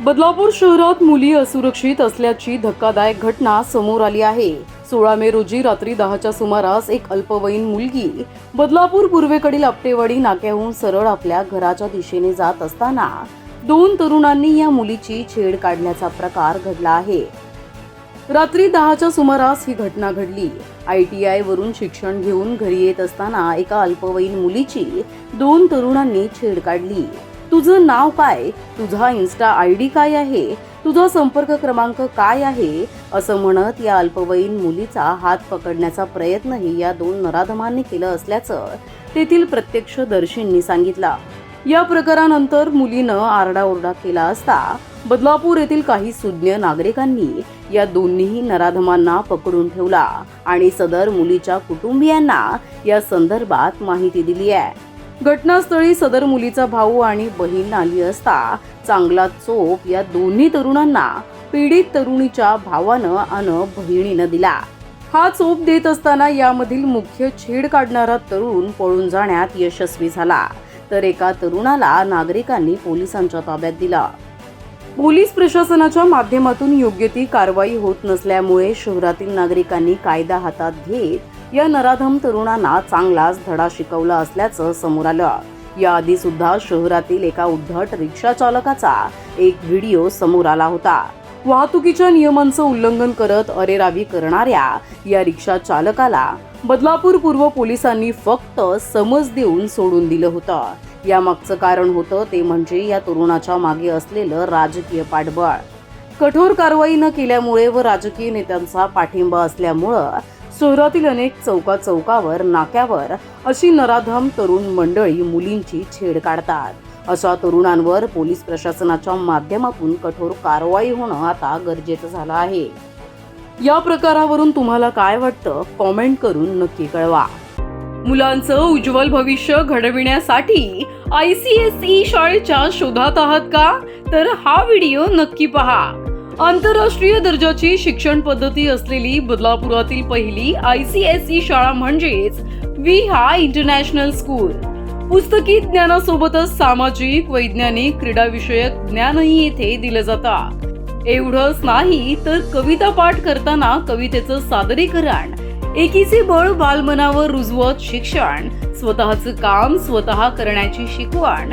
बदलापूर शहरात मुली असुरक्षित असल्याची धक्कादायक घटना समोर आली आहे. सोळा मे रोजी रात्री दहाच्या सुमारास एक अल्पवयीन मुलगी बदलापूर पूर्वेकडील आपटेवाडी नाक्याहून सरळ आपल्या घराच्या दिशेने जात असताना दोन तरुणांनी या मुलीची छेड काढण्याचा प्रकार घडला आहे. रात्री दहाच्या सुमारास ही घटना घडली. आय टी आय वरून शिक्षण घेऊन घरी येत असताना एका अल्पवयीन मुलीची दोन तरुणांनी छेड काढली. तुझं नाव काय? तुझा इन्स्टा आय डी काय आहे? तुझा संपर्क क्रमांक काय आहे? असं म्हणत या अल्पवयीन मुलीचा हात पकडण्याचा प्रयत्नही या दोन नराधमांनी केलं असल्याचं तेथील प्रत्यक्षदर्शींनी सांगितलं. या प्रकारानंतर मुलीनं आरडाओरडा केला असता बदलापूर येथील काही सुज्ञ नागरिकांनी या दोन्ही नराधमांना पकडून ठेवला आणि सदर मुलीच्या कुटुंबियांना या संदर्भात माहिती दिली आहे. घटनास्थळी सदर मुलीचा भाऊ आणि बहीण आली असता चांगला चोप या दोन्ही तरुणांना पीडित तरुणीच्या भावानं अन बहिणीनं दिला. हा चोप देत असताना यामधील मुख्य छेड काढणारा तरुण पळून जाण्यात यशस्वी झाला तर एका तरुणाला नागरिकांनी पोलिसांच्या ताब्यात दिला. पोलीस प्रशासनाच्या माध्यमातून योग्य ती कारवाई होत नसल्यामुळे शहरातील नागरिकांनी कायदा हातात घेत या नराधम तरुणांना चांगलाच धडा शिकवला असल्याचं समोर आलं. याआधी सुद्धा शहरातील एका उद्धट रिक्षा चालकाचा एक व्हिडिओ समोर आला होता. वाहतुकीच्या नियमांचं उल्लंघन करत अरेरावी करणाऱ्या या रिक्षा चालकाला बदलापूर पूर्व पोलिसांनी फक्त समज देऊन सोडून दिलं होतं. यामागचं कारण होतं ते म्हणजे या तरुणाच्या मागे असलेलं राजकीय पाठबळ. कठोर कारवाई न केल्यामुळे व राजकीय नेत्यांचा पाठिंबा असल्यामुळं शहरातील अनेक चौका चौकावर नाक्यावर अशी नराधम तरुण मंडळी मुलींची छेड काढतात. अशा तरुणांवर पोलीस प्रशासनाच्या माध्यमातून कठोर कारवाई होणं आता गरजेचं झालं आहे. या प्रकारावरून तुम्हाला काय वाटतं? कॉमेंट करून नक्की कळवा. मुलांचं उज्ज्वल भविष्य घडविण्यासाठी आय सी एस ई शाळेच्या शोधात आहात का? तर हा व्हिडिओ नक्की पहा. आंतरराष्ट्रीय दर्जाची शिक्षण पद्धती असलेली बदलापुरातील पहिली आय सी एस ई शाळा म्हणजेच विहा इंटरनॅशनल स्कूल. पुस्तकी ज्ञानासोबतच सामाजिक वैज्ञानिक क्रीडाविषयक ज्ञानही येथे दिलं जातं. एवढंच नाही तर कविता पाठ करताना कवितेचं सादरीकरण एकीचे बळ बालमनावर रुजवत शिक्षण स्वतःचं काम स्वतः करण्याची शिकवण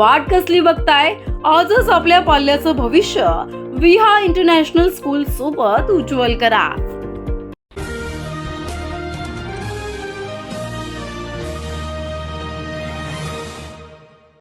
वाट कसली बघताय? आजच आपल्या पाल्याचं भविष्य. विहा इंटरनॅशनल स्कूल सोबत उज्ज्वल करा.